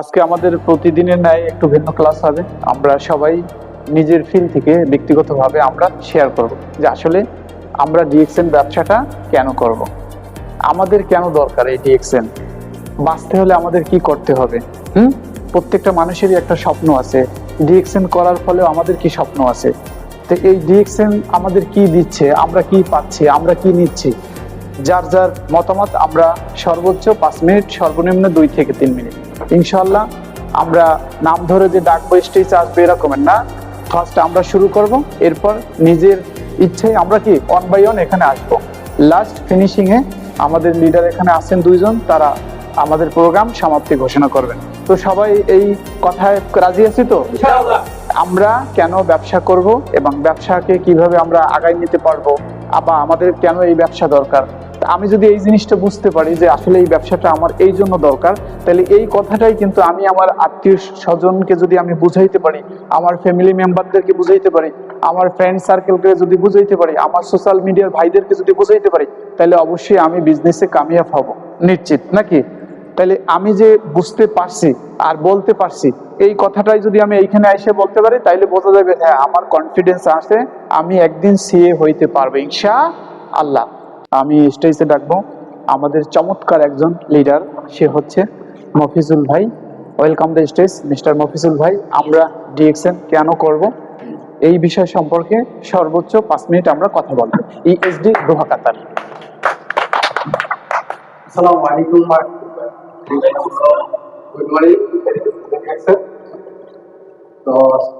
আজকে আমাদের প্রতিদিনের ন্যায় একটু ভিন্ন ক্লাস হবে। আমরা সবাই নিজের ফিল থেকে ব্যক্তিগতভাবে আমরা শেয়ার করব যে আসলে আমরা ডিএক্সএন ব্যবসাটা কেন করব। আমাদের কেন দরকার এই ডিএক্সএন বাঁচতে হলে আমাদের কি করতে হবে? হুম? প্রত্যেকটা মানুষেরই একটা স্বপ্ন আছে। ডিএক্সএন করার ফলেও আমাদের কি স্বপ্ন আছে? তো এই ডিএক্সএন আমাদের কি দিচ্ছে? আমরা কি পাচ্ছি? আমরা কি নিচ্ছি? যার যার মতামত আমরা সর্বোচ্চ পাঁচ মিনিট সর্বনিম্ন দুই থেকে তিন মিনিট। ইনশাল্লাহ আমরা নাম ধরে যে ডাকবো স্টেজ আসবে এরকমের না। ফার্স্ট আমরা শুরু করব এরপর নিজের ইচ্ছায় আমরা কি ওয়ান বাই ওয়ান এখানে আসব। লাস্ট ফিনিশিং এ আমাদের লিডার এখানে আছেন দুইজন তারা আমাদের প্রোগ্রাম সমাপ্তি ঘোষণা করবেন। তো সবাই এই কথায় রাজি আছি তো? আমরা কেন ব্যবসা করব এবং ব্যবসাকে কীভাবে আমরা আগায় নিতে পারব? আবার আমাদের কেন এই ব্যবসা দরকার? আমি যদি এই জিনিসটা বুঝতে পারি যে আসলে এই ব্যবসাটা আমার এই জন্য দরকার, তাহলে এই কথাটাই কিন্তু আমি আমার আত্মীয় স্বজনকে যদি আমি বুঝাইতে পারি, আমার ফ্যামিলি মেম্বারদেরকে বুঝাইতে পারি, আমার ফ্রেন্ড সার্কেলকে যদি বুঝাইতে পারি, আমার সোশ্যাল মিডিয়ার ভাইদেরকে যদি বুঝাইতে পারি, তাহলে অবশ্যই আমি বিজনেসে কামিয়াব হব। নিশ্চিত, নাকি? তাহলে আমি যে বুঝতে পারছি আর বলতে পারছি এই কথাটাই যদি আমি এইখানে এসে বলতে পারি তাইলে বোঝা যাবে হ্যাঁ আমার কনফিডেন্স আছে আমি একদিন সিএ হইতে পারব ইনশা আল্লাহ আমি স্টেজে ডাকবো। আমাদের চমৎকার একজন লিডার সে হচ্ছে মফিজুল ভাই। Welcome the stage mister Mofizul ভাই। আমরা ডিএক্সএন কেন করব? এই বিষয় সম্পর্কে সর্বোচ্চ পাঁচ মিনিট আমরা কথা বলব। ESD Doha Qatar. আসসালামু আলাইকুম। গুড মর্নিং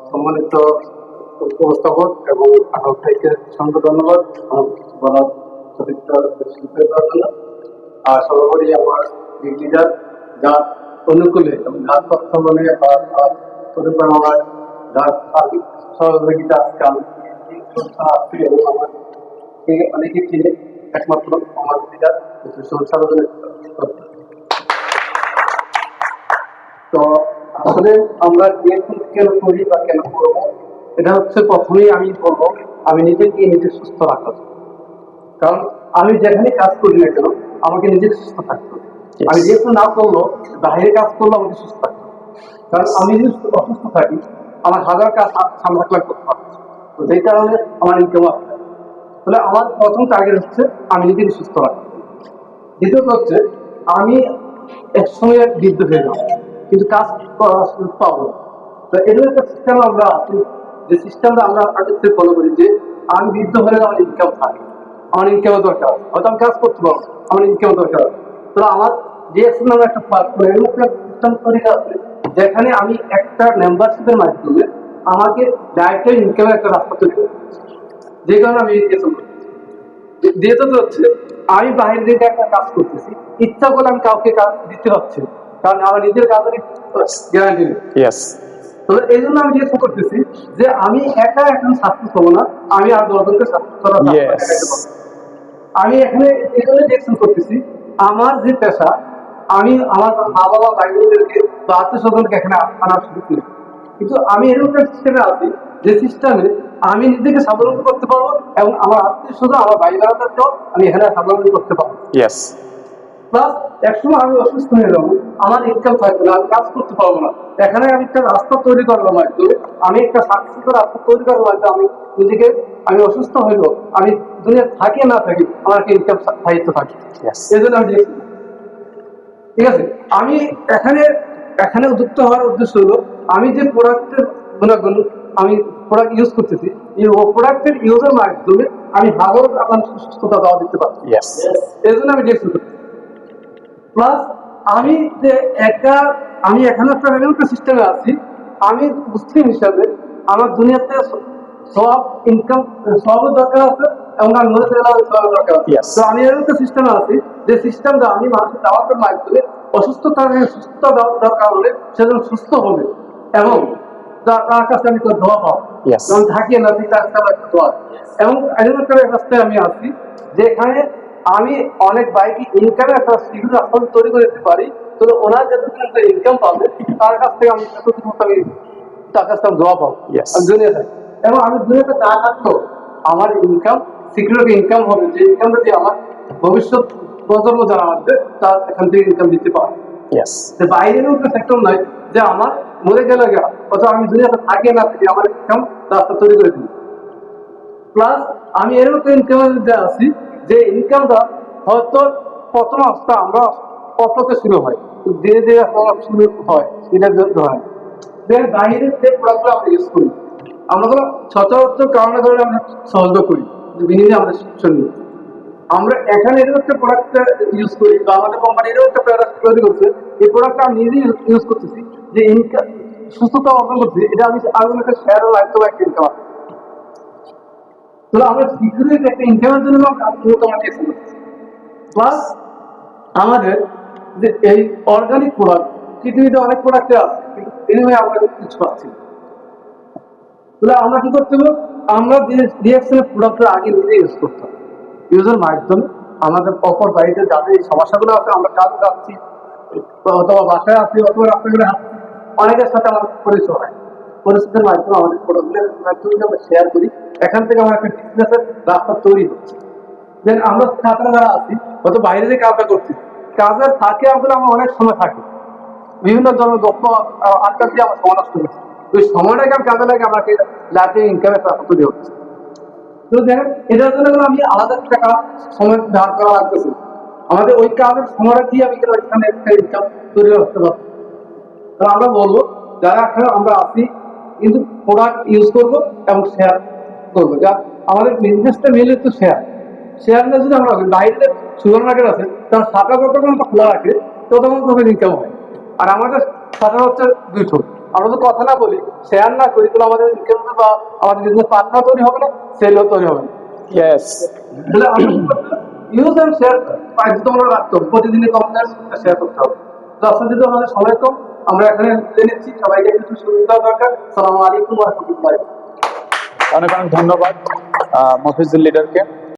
সম্মানিত উপস্থাপক এবং আহ্বায়ক ভাইকে অসংখ্য ধন্যবাদ। বলার আর সর্বোপরি আমার অনুকূলে এবং যার সার্বিক সহযোগিতা আজকে আমি আমার অনেকে একমাত্র আমার লিডার সংসাধনের তো আসলে আমরা কেন করি বা কেন করব এটা হচ্ছে প্রথমেই আমি বলব আমি নিজেকে নিজে সুস্থ রাখা কারণ আমি যেখানে কাজ করি না কেন আমাকে নিজেকে সুস্থ থাকতে আমি যেহেতু না করল বাইরে কাজ করলে আমাকে সুস্থ থাকতে কারণ আমি যদি অসুস্থ থাকি আমার হাজার কাজ সামলা করতে পারব তো সেই কারণে আমার ইনকাম আসবে তাহলে আমার প্রথম টার্গেট হচ্ছে আমি নিজেকে সুস্থ রাখা। দ্বিতীয়ত হচ্ছে আমি এক সময় বৃদ্ধ হয়ে যাব। কিন্তু কাজ সুযোগ পাবো। তো এরকম একটা সিস্টেম আমরা যে সিস্টেমটা আমরা আগের ফলো করি যে আমি বৃদ্ধ হলে আমার ইনকাম থাকে। আমার ইনকামের দরকার হয়তো আমি কাজ করতে পারব, আমার ইনকামের দরকার তো আমার যে নামে একটা প্ল্যাটফর্ম এরকম সিস্টেম তৈরি আছে, যেখানে আমি একটা মেম্বারশিপের মাধ্যমে আমাকে ডাইরেক্ট ইনকামের একটা রাস্তা তৈরি করি যে কারণে আমি করতেছি দ্বিতীয়ত হচ্ছে আমি বাইরে থেকে একটা কাজ করতেছি, ইচ্ছা করে আমি কাউকে কাজ দিতে পারছি। কারণ আমার নিজের কাজের গ্যারান্টি নেই। এই জন্য আমি যেহেতু করতেছি যে আমি একা এখন হব না আমি আর দশজনকে। আমি এখানে এই জন্য ডিরেকশন করতেছি আমার যে পেশা আমি আমার মা বাবা বা আত্মীয় স্বজনকে এখানে আনার সুযোগ নেই। কিন্তু আমি এরকম একটা সিস্টেমে আছি যে সিস্টেমে আমি নিজেকে স্বাবলম্বী করতে পারব এবং আমার আত্মীয় স্বজন আমার ভাই বোনদেরকেও আমি এখানে স্বাবলম্বী করতে পারব। প্লাস একসময় আমি অসুস্থ হয়ে যাব আমার ইনকাম থাকবে না আমি কাজ করতে পারব না। এখানে আমি একটা রাস্তা তৈরি করলাম মাধ্যমে আমি একটা সাকসেস রাস্তা তৈরি করার মাধ্যমে আমি নিজেকে আমি অসুস্থ হইল আমি দুনিয়া থাকি না থাকি আমার একটা ইনকাম সাহিত্য থাকে. এই জন্য আমি ঠিক আছে? আমি এখানে এখানে উদ্যুক্ত হওয়ার উদ্দেশ্য হলো আমি যে প্রোডাক্টের গুণাগুণ আমি প্রোডাক্ট ইউজ করতেছি এই প্রোডাক্টের ইউজের মাধ্যমে আমি হাজারো আপনার সুস্থতা দেওয়া দিতে পারি এই জন্য আমি দেখছি। প্লাস আমি যে একা আমি এখানে একটা একটা সিস্টেমে আছি আমি মুসলিম হিসাবে আমার দুনিয়াতে সব ইনকাম সবের দরকার আছে এবং আমি মনে করি সবের দরকার আছে। তো আমি এরকম একটা সিস্টেমে আছি যে সিস্টেমটা আমি মানুষের দাওয়াতের মাধ্যমে অসুস্থ থাকলে সুস্থ দরকার হলে সেজন্য সুস্থ হবে এবং তার তার কাছে আমি একটা দোয়া পাবো. যেমন থাকিয়ে না তার কাছে আমার একটা দোয়া। এবং এরকম একটা রাস্তায় আমি আছি যে এখানে আমি অনেক বাইকে ইনকামের একটা সিভিল অ্যাকাউন্ট তৈরি করে দিতে পারি। তো ওনার যতটুকু ইনকাম পাবে। তার কাছ থেকে আমি যতটুকু আমি তার কাছ থেকে দোয়া পাবো. আমি দুনিয়া থাকি এবং আমি দুনিয়াতে না থাকতো আমার ইনকাম সিকিউর ইনকাম হবে। যে ইনকামটা দিয়ে আমার ভবিষ্যৎ প্রজন্ম যারা আসবে তার এখান থেকে ইনকাম দিতে পারে ইয়েস যে বাইরের উপরে সেক্টর নয় যে আমার মরে গেলে গেল অথবা আমি দুনিয়াতে থাকি না থাকি আমার ইনকাম রাস্তা তৈরি করে দিই প্লাস আমি এর মতো ইনকামের মধ্যে আছি যে ইনকামটা হয়তো প্রথম অবস্থা আমরা অল্পতে শুরু হয় ধীরে ধীরে শুরু হয়, এটা হয়। বাইরের যে প্রোডাক্টগুলো আমরা ইউজ করি, আমরা সচরাচর কারণে ধরে আমরা সহজ করি, যে বিনিময়ে শিক্ষণ নিই আমরা এখানে একটা প্রোডাক্ট ইউজ করি, বা আমাদের কোম্পানি একটা প্রোডাক্ট তৈরি করছে, এই প্রোডাক্টটা আমি নিজেই ইউজ করতেছি, যে ইনকাম সুস্থতা অর্জন করছি এটা আমি শেয়ার লাগতো বা তাহলে আমরা সিকিউরিটি একটা ইনকামের জন্য মোটামুটি প্লাস আমাদের যে এই অর্গানিক প্রোডাক্ট পৃথিবীতে অনেক প্রোডাক্টে আছে, কিন্তু আমরা কিছু পাচ্ছি তাহলে আমরা কি করতে হবে আমরা আগে নিজে ইউজ করতে হবে। ইউজের মাধ্যমে আমাদের অপর বাড়িতে যাদের এই সমস্যাগুলো আছে, আমরা কাজে যাচ্ছি অথবা বাসায় আছি, অথবা রাস্তাঘাটে অনেকের সাথে আমার পরিচয় হয়। পরিচিতির মাধ্যমে আমাদের আমরা শেয়ার করি। এখান থেকে আমার একটা বিজনেসের রাস্তা তৈরি হচ্ছে। দেন আমরা ছাত্র যারা আছি, হয়তো বাইরে থেকে কাজটা করছি, কাজের থাকে আসলে আমরা অনেক সময় থাকি। বিভিন্ন ধরনের দক্ষ আটকা দিয়ে আমার সময় নষ্ট করছি ওই সময়টাকে আমি কাজে লাগে আমাকে লাইফে ইনকামের রাস্তা তৈরি হচ্ছে? তো দেখেন এটার জন্য আমি আলাদা টাকা সময় ধার করা লাগতেছে। আমাদের ওই কাজের সময়টা দিয়ে আমি এখানে একটা ইনকাম তৈরি করতে পারব। আমরা বলব, যারা এখানে আমরা আসি কিন্তু প্রোডাক্ট ইউজ করব এবং শেয়ার করব। যা আমাদের বিজনেসটা মিলে তো শেয়ার শেয়ার না যদি আমরা বাইরে সুপার মার্কেট আছে তার শাখা যতক্ষণ আমরা খোলা রাখে ততক্ষণ ইনকাম হয়। আর আমাদের শাখা হচ্ছে আমরা তো কথা না বলি শেয়ার না করি তাহলে আমাদের ইনকাম বা আমাদের বিজনেস পার্টনার তৈরি হবে না সেলও তৈরি হবে না। ইয়েস ইউজ অ্যান্ড শেয়ার বাধ্যতামূলক রাখতে হবে প্রতিদিনই কম শেয়ার করতে হবে। তো যদি আমাদের সময় কম আমরা এখানে জেনেছি সবাইকে কিছু সুবিধা দরকার। সালাম আলাইকুম রহমতুল্লাহ। অনেক অনেক ধন্যবাদ আহ, মফিজুল লিডারকে।